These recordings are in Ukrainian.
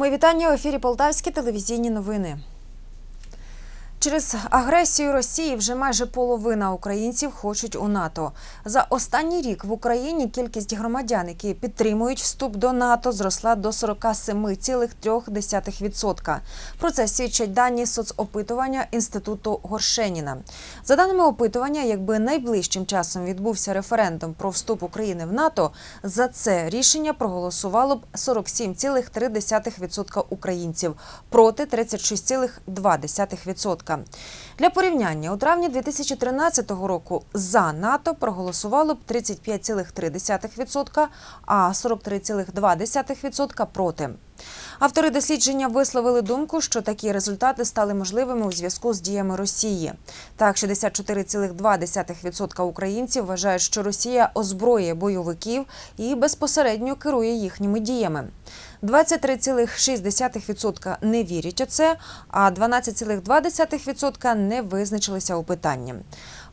Мої вітання у ефірі Полтавські телевізійні новини. Через агресію Росії вже майже половина українців хочуть у НАТО. За останній рік в Україні кількість громадян, які підтримують вступ до НАТО, зросла до 47,3%. Про це свідчать дані соцопитування інституту Горшеніна. За даними опитування, якби найближчим часом відбувся референдум про вступ України в НАТО, за це рішення проголосувало б 47,3% українців проти 36,2%. Для порівняння у травні 2013 року за НАТО проголосувало б 35,3%, а 43,2% проти. Автори дослідження висловили думку, що такі результати стали можливими у зв'язку з діями Росії. Так, 64,2% українців вважають, що Росія озброює бойовиків і безпосередньо керує їхніми діями. 23,6% не вірять у це, а 12,2% не визначилися у питанні.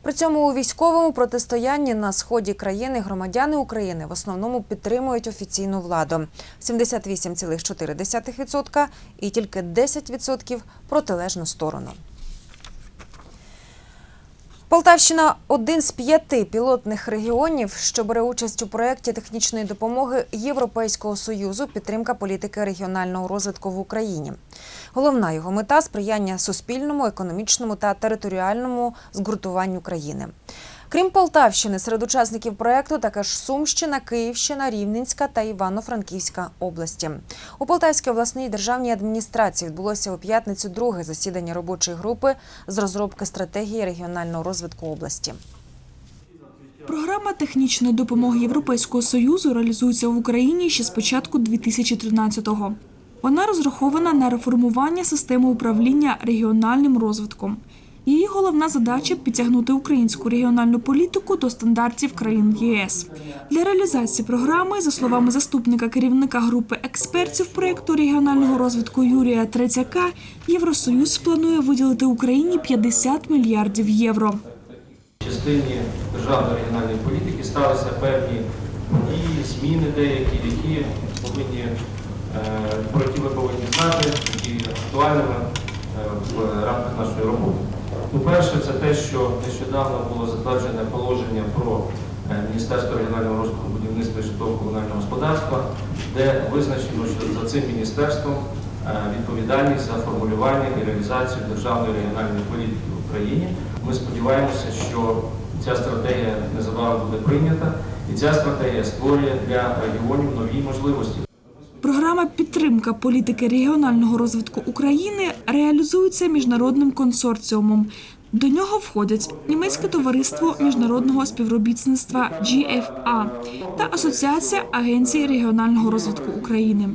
При цьому у військовому протистоянні на сході країни громадяни України в основному підтримують офіційну владу 78,4% і тільки 10% протилежну сторону. Полтавщина один з п'яти пілотних регіонів, що бере участь у проєкті технічної допомоги Європейського союзу підтримка політики регіонального розвитку в Україні. Головна його мета сприяння суспільному, економічному та територіальному згуртуванню країни. Крім Полтавщини, серед учасників проєкту також Сумщина, Київщина, Рівненська та Івано-Франківська області. У Полтавській обласній державній адміністрації відбулося у п'ятницю друге засідання робочої групи з розробки стратегії регіонального розвитку області. Програма технічної допомоги Європейського союзу реалізується в Україні ще з початку 2013-го. Вона розрахована на реформування системи управління регіональним розвитком. Її головна задача підтягнути українську регіональну політику до стандартів країн ЄС. Для реалізації програми, за словами заступника керівника групи експертів проєкту регіонального розвитку Юрія Третяка, Євросоюз планує виділити Україні 50 мільярдів євро. В частині державної регіональної політики сталися певні дії, зміни деякі, які повинні, е, про які ми повинні знати, які актуальними е, в рамках нашої роботи. Ну, перше, це те, що нещодавно було затверджене положення про е, Міністерство регіонального розвитку будівництва і житлово-комунального господарства, де визначено, що за цим міністерством е, відповідальність за формулювання і реалізацію державної регіональної політики в Україні. Ми сподіваємося, що ця стратегія незабаром буде прийнята, і ця стратегія створює для регіонів нові можливості. Підтримка політики регіонального розвитку України реалізується міжнародним консорціумом. До нього входять німецьке товариство міжнародного співробітництва GFA та Асоціація агенцій регіонального розвитку України.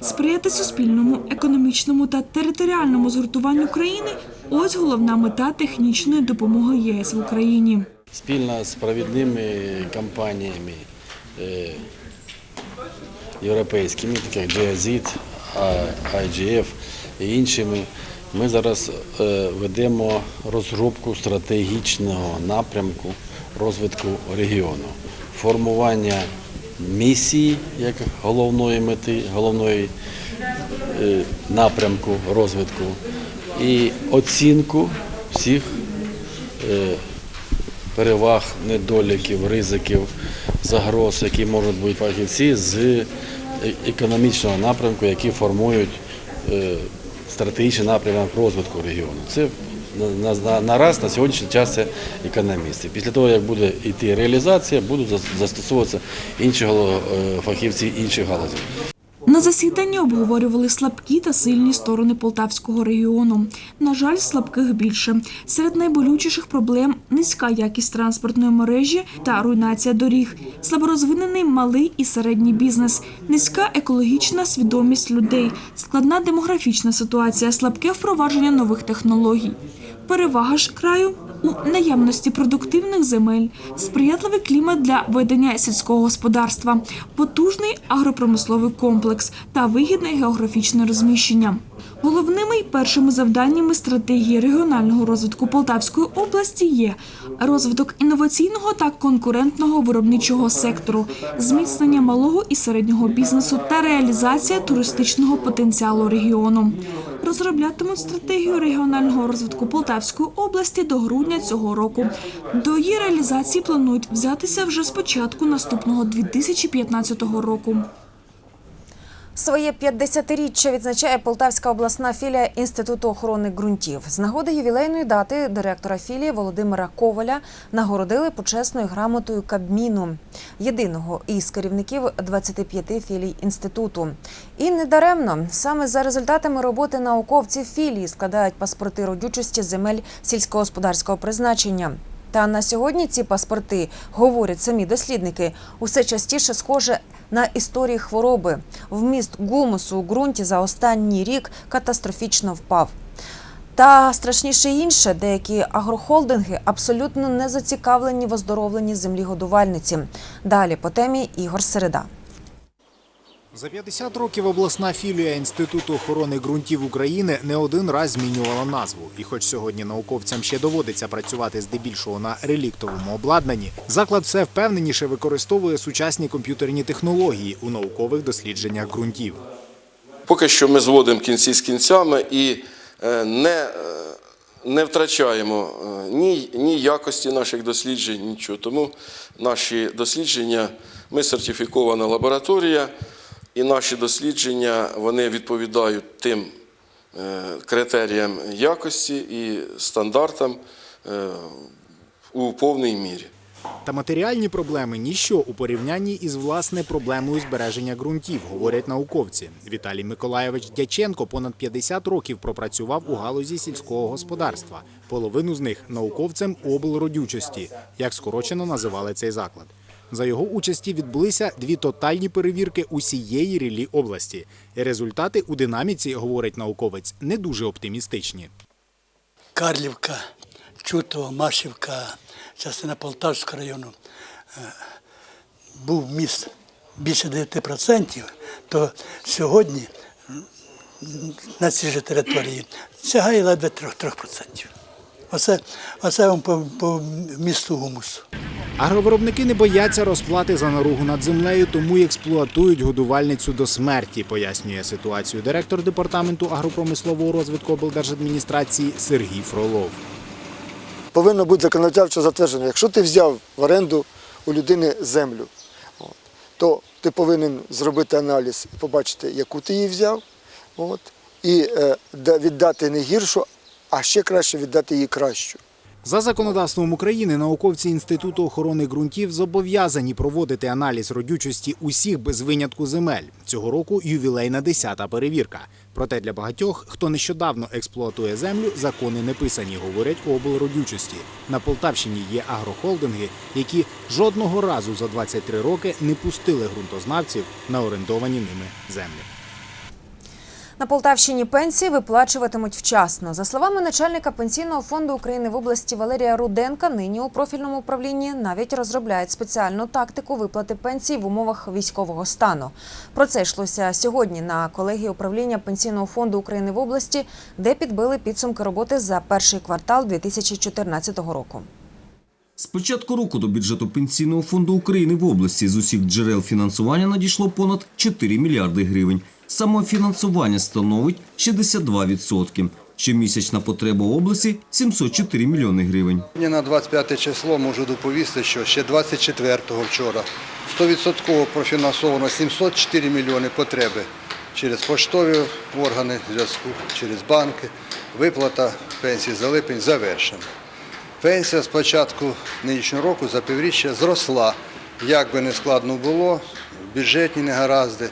Сприяти суспільному, економічному та територіальному згуртуванню країни ось головна мета технічної допомоги ЄС в Україні. спільно з провідними компаніями е, європейськими, такі як GIZ, IGF і іншими, ми зараз е, ведемо розробку стратегічного напрямку розвитку регіону, формування місії як головної мети, головної е, напрямку розвитку і оцінку всіх е, переваг, недоліків, ризиків, загроз, які можуть бути фахівці з е- економічного напрямку, які формують е, стратегічний напрямок розвитку регіону. Це на, на, сьогоднішній час це економісти. Після того, як буде йти реалізація, будуть застосовуватися інші е, фахівці інших галузей. На засіданні обговорювали слабкі та сильні сторони полтавського регіону. На жаль, слабких більше. Серед найболючіших проблем низька якість транспортної мережі та руйнація доріг, слаборозвинений малий і середній бізнес, низька екологічна свідомість людей, складна демографічна ситуація, слабке впровадження нових технологій. Перевага ж краю у наявності продуктивних земель, сприятливий клімат для ведення сільського господарства, потужний агропромисловий комплекс та вигідне географічне розміщення. Головними й першими завданнями стратегії регіонального розвитку Полтавської області є розвиток інноваційного та конкурентного виробничого сектору, зміцнення малого і середнього бізнесу та реалізація туристичного потенціалу регіону. Розроблятимуть стратегію регіонального розвитку Полтавської області до грудня цього року. До її реалізації планують взятися вже з початку наступного 2015 року. Своє 50-річчя відзначає Полтавська обласна філія Інституту охорони ґрунтів. З нагоди ювілейної дати директора філії Володимира Коваля нагородили почесною грамотою Кабміну, єдиного із керівників 25 філій інституту. І не даремно саме за результатами роботи науковців філії складають паспорти родючості земель сільськогосподарського призначення. Та на сьогодні ці паспорти, говорять самі дослідники, усе частіше схоже на історії хвороби. Вміст гумусу у ґрунті за останній рік катастрофічно впав. Та страшніше інше, деякі агрохолдинги абсолютно не зацікавлені в оздоровленні землі годувальниці. Далі по темі Ігор Середа. За 50 років обласна філія Інституту охорони ґрунтів України не один раз змінювала назву. І хоч сьогодні науковцям ще доводиться працювати здебільшого на реліктовому обладнанні, заклад все впевненіше використовує сучасні комп'ютерні технології у наукових дослідженнях ґрунтів. Поки що ми зводимо кінці з кінцями і е, не, е, не втрачаємо е, ні, ні якості наших досліджень, нічого. Тому наші дослідження, ми сертифікована лабораторія, і наші дослідження вони відповідають тим е, критеріям якості і стандартам е, у повній мірі. Та матеріальні проблеми ніщо у порівнянні із власне проблемою збереження ґрунтів, говорять науковці. Віталій Миколайович Дяченко понад 50 років пропрацював у галузі сільського господарства. Половину з них науковцем облродючості, як скорочено називали цей заклад. За його участі відбулися дві тотальні перевірки усієї рілі області. Результати у динаміці, говорить науковець, не дуже оптимістичні. Карлівка, Чутово, Машівка, частина Полтавського району е, був міст більше 9%, то сьогодні на цій же території сягає ледве 3%. 3%. Оце, оце вам по, по місту гумусу. Агровиробники не бояться розплати за наругу над землею, тому й експлуатують годувальницю до смерті, пояснює ситуацію директор департаменту агропромислового розвитку облдержадміністрації Сергій Фролов. повинно бути законодавчо затверджено. Якщо ти взяв в оренду у людини землю, то ти повинен зробити аналіз і побачити, яку ти її взяв, і е, віддати не гіршу, а ще краще віддати її кращу. За законодавством України науковці Інституту охорони ґрунтів зобов'язані проводити аналіз родючості усіх без винятку земель. Цього року ювілейна десята перевірка. Проте для багатьох, хто нещодавно експлуатує землю, закони не писані, говорять у облродючості. На Полтавщині є агрохолдинги, які жодного разу за 23 роки не пустили ґрунтознавців на орендовані ними землі. На Полтавщині пенсії виплачуватимуть вчасно. За словами начальника пенсійного фонду України в області Валерія Руденка, нині у профільному управлінні навіть розробляють спеціальну тактику виплати пенсій в умовах військового стану. Про це йшлося сьогодні на колегії управління пенсійного фонду України в області, де підбили підсумки роботи за перший квартал 2014 року. З початку року до бюджету Пенсійного фонду України в області з усіх джерел фінансування надійшло понад 4 мільярди гривень. Самофінансування становить 62%. Щомісячна потреба області – 704 мільйони гривень. На 25 число можу доповісти, що ще 24-го вчора 100% профінансовано 704 мільйони потреби через поштові органи зв'язку, через банки. Виплата пенсії за липень завершена. Пенсія з початку нинішнього року за півріччя зросла. Як би не складно було, бюджетні негаразди,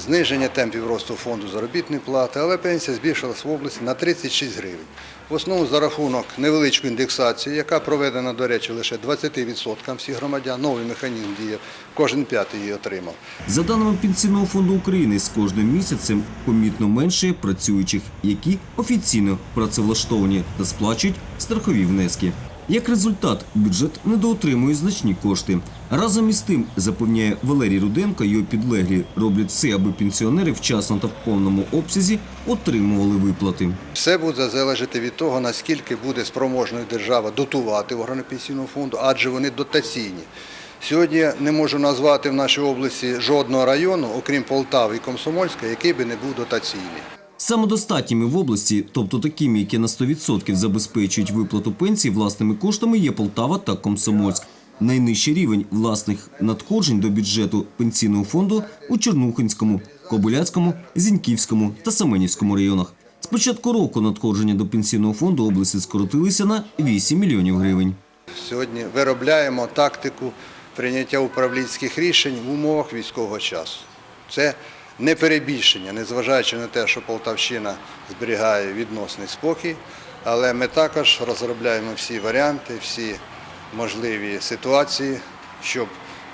зниження темпів росту фонду заробітної плати, але пенсія збільшилась в області на 36 гривень. В основному за рахунок невеличкої індексації, яка проведена, до речі, лише 20% всіх громадян. Новий механізм діє, кожен п'ятий її отримав. За даними Пенсійного фонду України, з кожним місяцем помітно менше працюючих, які офіційно працевлаштовані та сплачують страхові внески. Як результат, бюджет недоотримує значні кошти. Разом із тим, запевняє Валерій Руденко, його підлеглі роблять все, аби пенсіонери вчасно та в повному обсязі отримували виплати. Все буде залежати від того, наскільки буде спроможною держава дотувати органи пенсійного фонду, адже вони дотаційні. Сьогодні не можу назвати в нашій області жодного району, окрім Полтави і Комсомольська, який би не був дотаційний. Самодостатніми в області, тобто такими, які на 100% забезпечують виплату пенсій власними коштами, є Полтава та Комсомольськ. Найнижчий рівень власних надходжень до бюджету пенсійного фонду у Чернухинському, Кобиляцькому, Зіньківському та Семенівському районах. З початку року надходження до пенсійного фонду області скоротилися на 8 мільйонів гривень. Сьогодні виробляємо тактику прийняття управлінських рішень в умовах військового часу. Це не перебільшення, незважаючи на те, що Полтавщина зберігає відносний спокій, але ми також розробляємо всі варіанти, всі можливі ситуації, щоб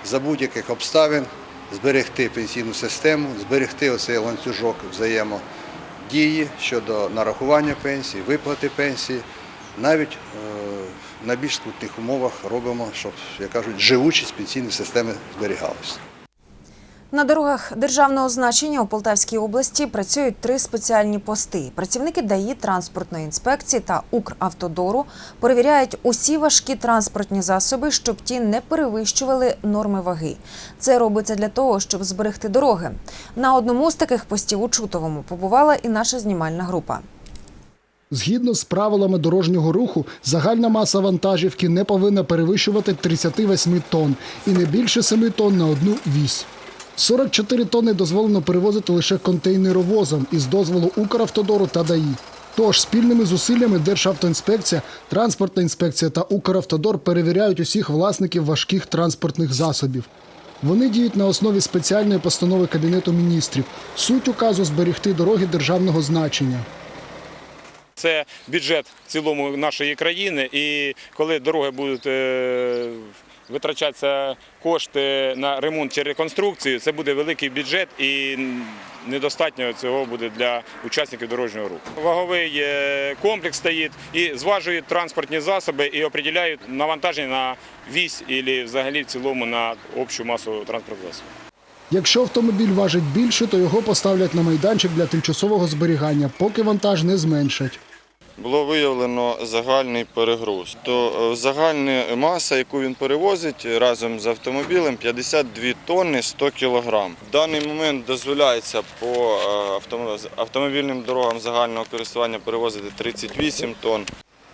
за будь-яких обставин зберегти пенсійну систему, зберегти оцей ланцюжок взаємодії щодо нарахування пенсій, виплати пенсії. Навіть е, на більш скрутних умовах робимо, щоб, як кажуть, живучість пенсійної системи зберігалася. На дорогах державного значення у Полтавській області працюють три спеціальні пости. Працівники ДАІ, транспортної інспекції та Укравтодору перевіряють усі важкі транспортні засоби, щоб ті не перевищували норми ваги. Це робиться для того, щоб зберегти дороги. На одному з таких постів у Чутовому побувала і наша знімальна група. Згідно з правилами дорожнього руху, загальна маса вантажівки не повинна перевищувати 38 тонн і не більше 7 тонн на одну вісь. 44 тонни дозволено перевозити лише контейнеровозом із дозволу Укравтодору та ДАІ. Тож спільними зусиллями Державтоінспекція, транспортна інспекція та Укравтодор перевіряють усіх власників важких транспортних засобів. Вони діють на основі спеціальної постанови Кабінету міністрів. Суть указу зберегти дороги державного значення. Це бюджет в цілому нашої країни, і коли дороги будуть е, витрачатися кошти на ремонт чи реконструкцію, це буде великий бюджет і недостатньо цього буде для учасників дорожнього руху. Ваговий е, комплекс стоїть і зважують транспортні засоби і определяють навантаження на вісь або взагалі в цілому на общу масу транспортних засобів. Якщо автомобіль важить більше, то його поставлять на майданчик для тимчасового зберігання, поки вантаж не зменшать. Було виявлено загальний перегруз. То е, загальна маса, яку він перевозить разом з автомобілем, 52 тонни 100 кілограм. В даний момент дозволяється по е, автомобільним дорогам загального користування перевозити 38 тонн.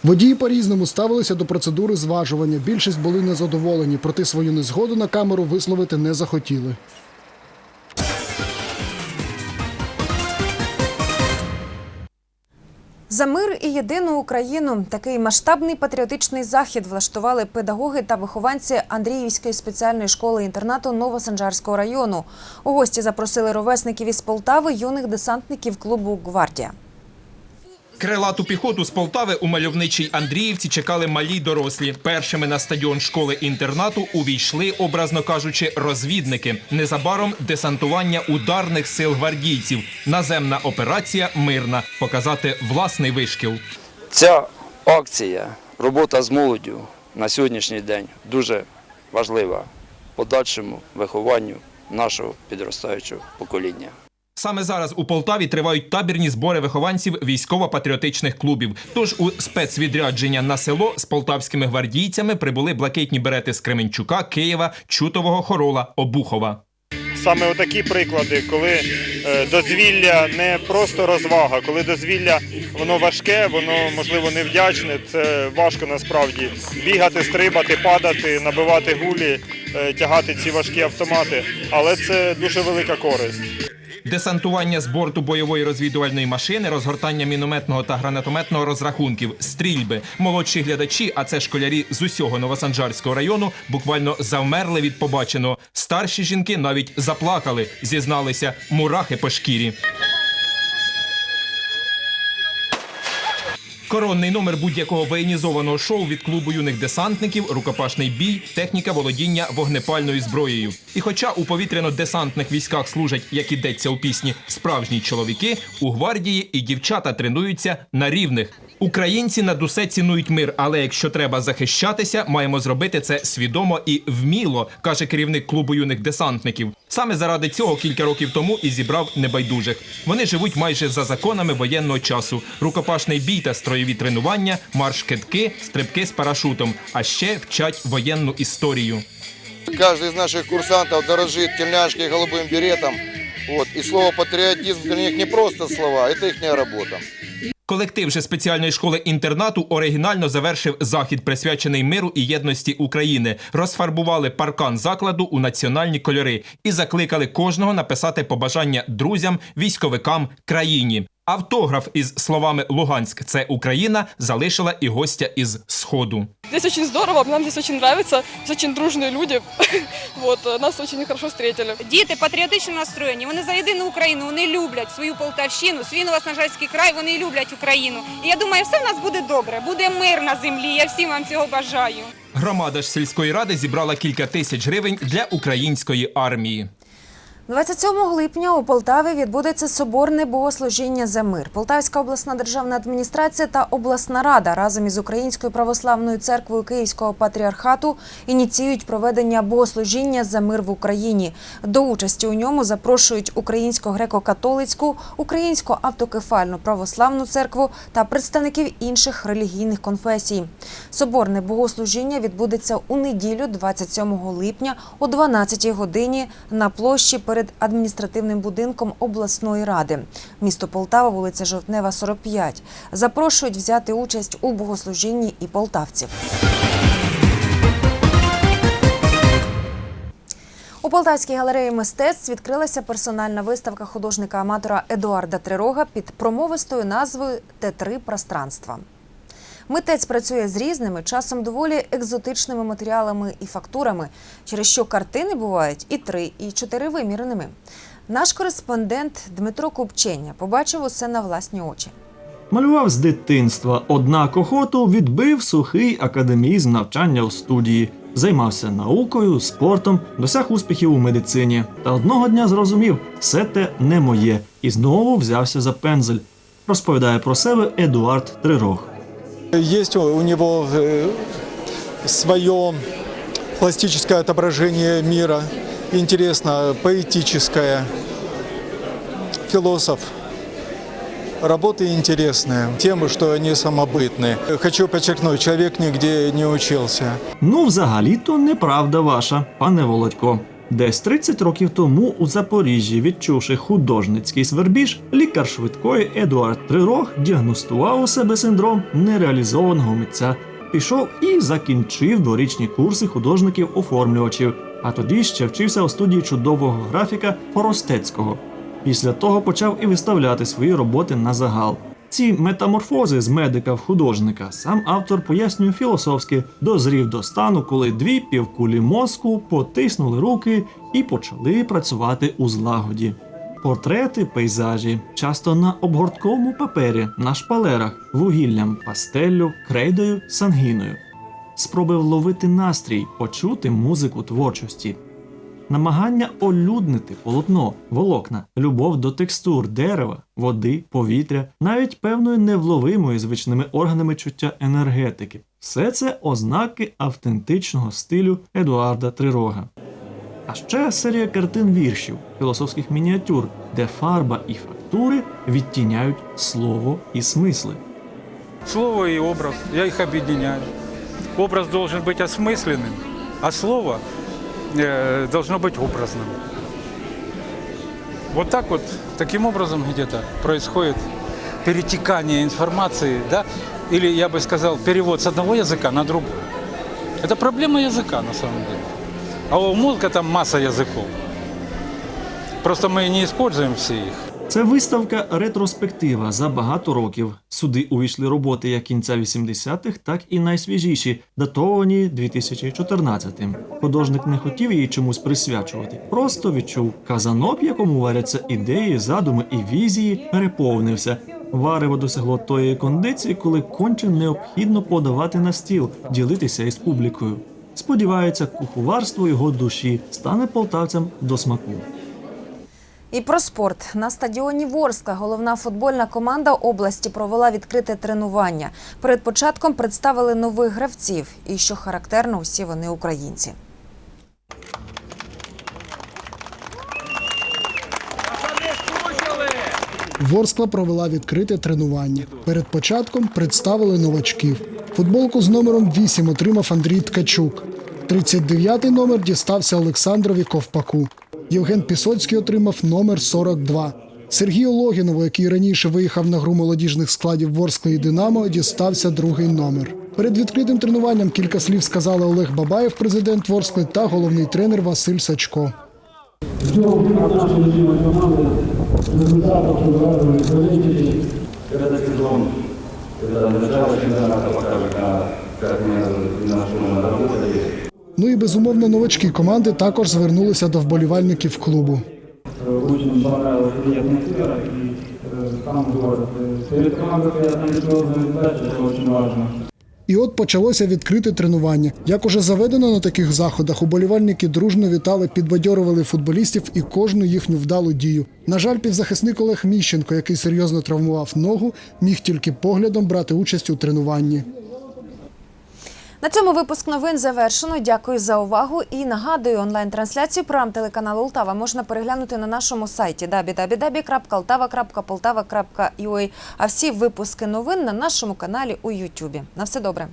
Водії по-різному ставилися до процедури зважування. Більшість були незадоволені, проте свою незгоду на камеру висловити не захотіли. За мир і єдину Україну такий масштабний патріотичний захід влаштували педагоги та вихованці Андріївської спеціальної школи інтернату Новосанжарського району. У гості запросили ровесників із Полтави юних десантників клубу Гвардія. Крилату піхоту з Полтави у мальовничій Андріївці чекали малі дорослі. Першими на стадіон школи-інтернату увійшли, образно кажучи, розвідники. Незабаром десантування ударних сил гвардійців. Наземна операція мирна. Показати власний вишкіл. Ця акція, робота з молоддю на сьогоднішній день дуже важлива подальшому вихованню нашого підростаючого покоління. Саме зараз у Полтаві тривають табірні збори вихованців військово-патріотичних клубів. Тож у спецвідрядження на село з полтавськими гвардійцями прибули блакитні берети з Кременчука, Києва, Чутового, Хорола, Обухова. Саме отакі приклади, коли е, дозвілля не просто розвага, коли дозвілля воно важке, воно можливо невдячне. Це важко насправді бігати, стрибати, падати, набивати гулі, тягати ці важкі автомати. Але це дуже велика користь. Десантування з борту бойової розвідувальної машини, розгортання мінометного та гранатометного розрахунків, стрільби. Молодші глядачі, а це школярі з усього Новосанжарського району, буквально завмерли від побаченого. Старші жінки навіть заплакали, зізналися мурахи по шкірі. Коронний номер будь-якого воєнізованого шоу від клубу юних десантників, рукопашний бій, техніка володіння вогнепальною зброєю. І хоча у повітряно-десантних військах служать, як ідеться у пісні, справжні чоловіки, у гвардії і дівчата тренуються на рівних. Українці над усе цінують мир, але якщо треба захищатися, маємо зробити це свідомо і вміло, каже керівник клубу юних десантників. Саме заради цього кілька років тому і зібрав небайдужих. Вони живуть майже за законами воєнного часу: рукопашний бій та строєві тренування, марш китки, стрибки з парашутом, а ще вчать воєнну історію. Каждый из наших курсантов дорожит тельняшкой и голубым беретом. Вот. И слово патриотизм для них не просто слова, это их работа. Колектив же спеціальної школи інтернату оригінально завершив захід, присвячений миру і єдності України. Розфарбували паркан закладу у національні кольори і закликали кожного написати побажання друзям, військовикам, країні. Автограф із словами Луганськ це Україна залишила і гостя із Сходу. Здесь очень здорово, нам здесь очень нравится, здесь очень дружные люди, вот, нас очень хорошо встретили. Діти патріотично настроєні. Вони за єдину Україну, вони люблять свою Полтавщину, свій Новоснажальський край, вони люблять Україну. І я думаю, все в нас буде добре, буде мир на землі. Я всім вам цього бажаю. Громада ж сільської ради зібрала кілька тисяч гривень для української армії. 27 липня у Полтаві відбудеться соборне богослужіння за мир. Полтавська обласна державна адміністрація та обласна рада разом із Українською православною церквою Київського патріархату ініціюють проведення богослужіння за мир в Україні. До участі у ньому запрошують Українсько-греко-католицьку, Українську автокефальну православну церкву та представників інших релігійних конфесій. Соборне богослужіння відбудеться у неділю, 27 липня о 12 годині на площі перед адміністративним будинком обласної ради. Місто Полтава, вулиця Жовтнева, 45. Запрошують взяти участь у богослужінні і полтавців. У Полтавській галереї мистецтв відкрилася персональна виставка художника-аматора Едуарда Трирога під промовистою назвою Т3 пространства. Митець працює з різними, часом доволі екзотичними матеріалами і фактурами, через що картини бувають і три, і чотиривимірними. Наш кореспондент Дмитро Купченя побачив усе на власні очі. Малював з дитинства, однак охоту відбив сухий академізм навчання у студії. Займався наукою, спортом, досяг успіхів у медицині. Та одного дня зрозумів, все те не моє, і знову взявся за пензель. Розповідає про себе Едуард Трирог. Есть у него э, свое пластическое отображение мира, интересно, поэтическое. Философ. Работы интересные, тем, что они самобытные. Хочу подчеркнуть, человек нигде не учился. Ну, взагалі-то неправда ваша, пане Володько. Десь 30 років тому у Запоріжжі, відчувши художницький свербіж, лікар швидкої Едуард Трирог діагностував у себе синдром нереалізованого митця. Пішов і закінчив дворічні курси художників-оформлювачів, а тоді ще вчився у студії чудового графіка Поростецького. Після того почав і виставляти свої роботи на загал. Ці метаморфози з медика в художника сам автор пояснює філософськи, дозрів до стану, коли дві півкулі мозку потиснули руки і почали працювати у злагоді. Портрети, пейзажі, часто на обгортковому папері, на шпалерах, вугіллям, пастеллю, крейдою, сангіною. Спроби вловити настрій, почути музику творчості Намагання олюднити полотно, волокна, любов до текстур дерева, води, повітря, навіть певної невловимої звичними органами чуття енергетики. Все це ознаки автентичного стилю Едуарда Трирога. А ще серія картин віршів, філософських мініатюр, де фарба і фактури відтіняють слово і смисли. Слово и образ, я их объединяю. Образ должен быть осмысленным, а слово э, должно быть образным. Вот так вот, таким образом где-то происходит перетекание информации, да, или я бы сказал, перевод с одного языка на другой. Это проблема языка на самом деле. А у мозга там масса языков. Просто мы не используем все их. Це виставка ретроспектива за багато років. Сюди увійшли роботи як кінця 80-х, так і найсвіжіші, датовані 2014-м. Художник не хотів її чомусь присвячувати, просто відчув казанок, в якому варяться ідеї, задуми і візії, переповнився. Варево досягло тої кондиції, коли конче необхідно подавати на стіл, ділитися із публікою. Сподівається, куховарство його душі стане полтавцям до смаку. І про спорт на стадіоні Ворскла головна футбольна команда області провела відкрите тренування. Перед початком представили нових гравців. І що характерно, усі вони українці. Ворскла провела відкрите тренування. Перед початком представили новачків. Футболку з номером 8 отримав Андрій Ткачук. 39-й номер дістався Олександрові Ковпаку. Євген Пісоцький отримав номер 42. Сергію Логінову, який раніше виїхав на гру молодіжних складів Ворскли і Динамо, дістався другий номер. Перед відкритим тренуванням кілька слів сказали Олег Бабаєв, президент Ворскли, та головний тренер Василь Сачко. Ждем от нашей любимой команды результатов, что вы залетите. Этот сезон, это начало чемпионата покажет, на- как мы на нашем работали. Ну і безумовно новачки команди також звернулися до вболівальників клубу. Э, Очень понравилась и атмосфера, и э, сам город. Э, Перед командой стоят амбициозные задачи, это очень важно. І от почалося відкрите тренування. Як уже заведено на таких заходах, уболівальники дружно вітали, підбадьорували футболістів і кожну їхню вдалу дію. На жаль, півзахисник Олег Міщенко, який серйозно травмував ногу, міг тільки поглядом брати участь у тренуванні. На цьому випуск новин завершено. Дякую за увагу і нагадую, онлайн-трансляцію програм телеканалу Ултава можна переглянути на нашому сайті www.ultava.poltava.ua. а всі випуски новин на нашому каналі у Ютубі. На все добре.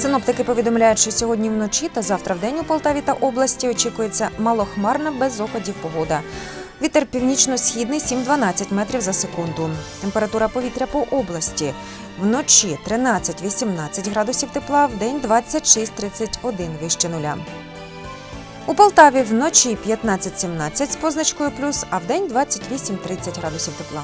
Синоптики повідомляють, що сьогодні вночі та завтра вдень у Полтаві та області очікується малохмарна без опадів погода. Вітер північно-східний 7-12 метрів за секунду. Температура повітря по області. Вночі 13-18 градусів тепла, вдень 26-31 вище нуля. У Полтаві вночі 15-17 з позначкою плюс, а вдень 28-30 градусів тепла.